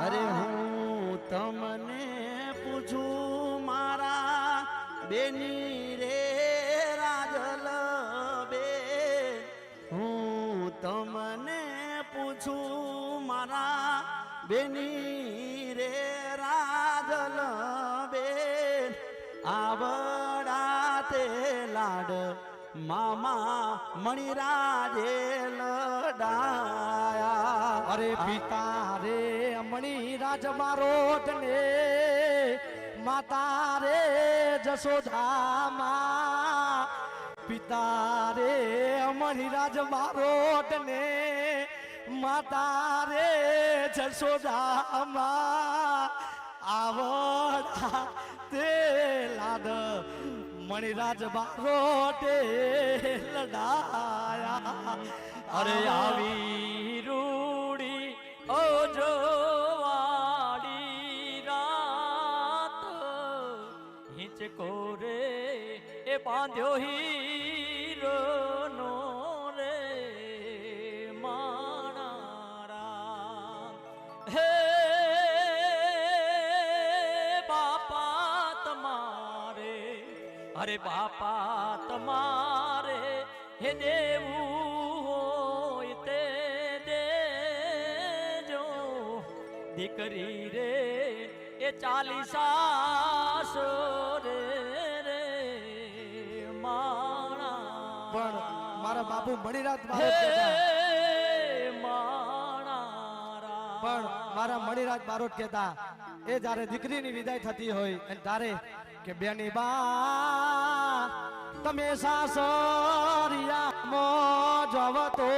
અરે હું તમને પૂછું મારા બેની રે રાજલ બે હું તમને પૂછું મારા બેની રે રાજલ બે આવડા તે લાડ મામા મણિરાજે લડાયા અરે પિતા રે, અમણી રાજ રોટ ને માતા રે જશોદામાં. પિતા રે, અમણી રાજ રોટ ને માતા રે જશોદામાં. આવડા તે લાડ મણિરાજ મારો લડાયા. અરે આવી હિંચકો રે એ બાંધ્યો હીરો નો રે માણારા. હે બાપા તમારે, અરે બાપા તમારે, હે દેવું હોય તે દેજો. દીકરી રે, એ ચાલીસાસો પણ મારા બાપુ મણિરાજ પણ મારા મણિરાજ બારોટ કહેતા એ જ્યારે દીકરીની વિદાય થતી હોય અને તારે કે બેની બા તમે સાસરિયા મો જવ તો